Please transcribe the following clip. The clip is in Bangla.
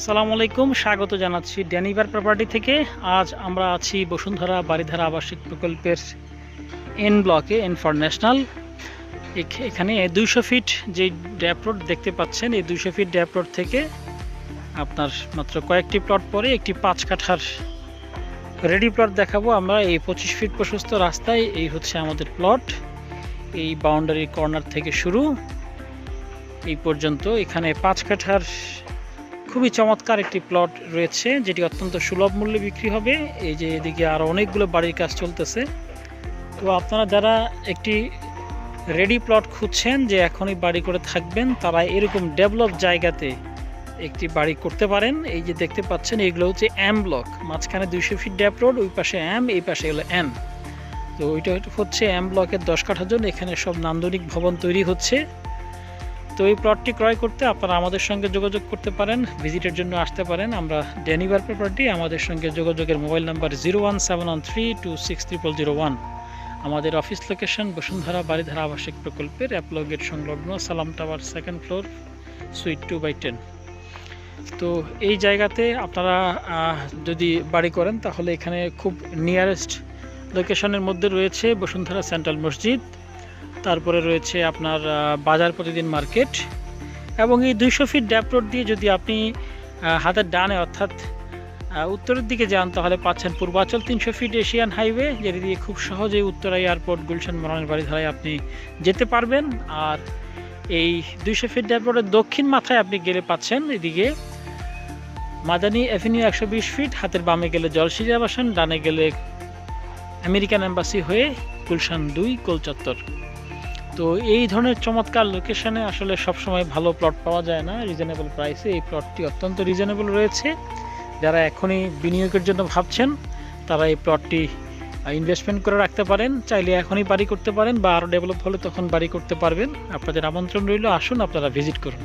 সালামু আলাইকুম, স্বাগত জানাচ্ছি ড্যানিভার প্রপার্টি থেকে। আজ আমরা আছি বসুন্ধরা বাড়িধারা আবাসিক প্রকল্পের এন ব্লকে এন ফর ন্যাশনাল এখ- এখানে দুইশো ফিট যে ড্যাপ রোড দেখতে পাচ্ছেন, এই দুইশো ফিট ড্যাপ রোড থেকে আপনার মাত্র কয়েকটি প্লট পরে একটি পাঁচ কাঠার রেডি প্লট দেখাবো আমরা। এই পঁচিশ ফিট প্রশস্ত রাস্তায় এই হচ্ছে আমাদের প্লট এই বাউন্ডারি কর্নার থেকে শুরু। এই পর্যন্ত এখানে পাঁচ কাঠার খুবই চমৎকার একটি প্লট রয়েছে, যেটি অত্যন্ত সুলভ মূল্যে বিক্রি হবে। এই যে এদিকে আরও অনেকগুলো বাড়ির কাজ চলতেছে। তো আপনারা যারা একটি রেডি প্লট খুঁজছেন যে এখনই বাড়ি করে থাকবেন, তারা এরকম ডেভেলপ জায়গাতে একটি বাড়ি করতে পারেন। এই যে দেখতে পাচ্ছেন, এগুলো হচ্ছে অ্যাম ব্লক মাঝখানে দুইশো ফিট ড্যাপ রোড ওই পাশে এম এই পাশে হলো এন তো ওইটা হচ্ছে অ্যাম ব্লকের দশ কাঠার জন্য এখানে সব নান্দনিক ভবন তৈরি হচ্ছে। তো এই প্লটটি ক্রয় করতে আপনারা আমাদের সঙ্গে যোগাযোগ করতে পারেন ভিজিটের জন্য আসতে পারেন। আমরা ডেনিভার প্রপার্টি আমাদের সঙ্গে যোগাযোগের mobile number zero one seven one three two six zero one আমাদের অফিস লোকেশন বসুন্ধরা বাড়িধারা আবাসিক প্রকল্পের অ্যাপলো গেট সংলগ্ন Salam tower second floor suite two by ten তো এই জায়গাতে আপনারা যদি বাড়ি করেন তাহলে এখানে খুব নিয়ারেস্ট লোকেশনের মধ্যে রয়েছে বসুন্ধরা সেন্ট্রাল মসজিদ। তারপরে রয়েছে আপনার বাজার প্রতিদিন মার্কেট এবং এই দুইশো ফিট ড্যাপ রোড দিয়ে যদি আপনি হাতের ডানে অর্থাৎ উত্তরের দিকে যান তাহলে পাচ্ছেন পূর্বাচল তিনশো ফিট এশিয়ান হাইওয়ে যেটি দিয়ে খুব সহজেই উত্তরা এয়ারপোর্ট, গুলশান মরানের বাড়ি ধারায় আপনি যেতে পারবেন। আর এই দুইশো ফিট ড্যাপ রোডের দক্ষিণ মাথায় আপনি গেলে পাচ্ছেন এদিকে মাদানি অ্যাভিনিউ একশো বিশ ফিট হাতের বামে গেলে জলসিরি আবাসন ডানে গেলে আমেরিকান এম্বাসি হয়ে গুলশান দুই, কোলচত্বর। তো এই ধরনের চমৎকার লোকেশনে আসলে সবসময় ভালো প্লট পাওয়া যায় না। রিজনেবল প্রাইসে এই প্লটটি অত্যন্ত রিজনেবল রয়েছে। যারা এখনই বিনিয়োগের জন্য ভাবছেন, তারা এই প্লটটি ইনভেস্টমেন্ট করে রাখতে পারেন। চাইলে এখনই বাড়ি করতে পারেন বা আরও ডেভেলপ হলে তখন বাড়ি করতে পারবেন। আপনাদের আমন্ত্রণ রইল, আসুন আপনারা ভিজিট করুন।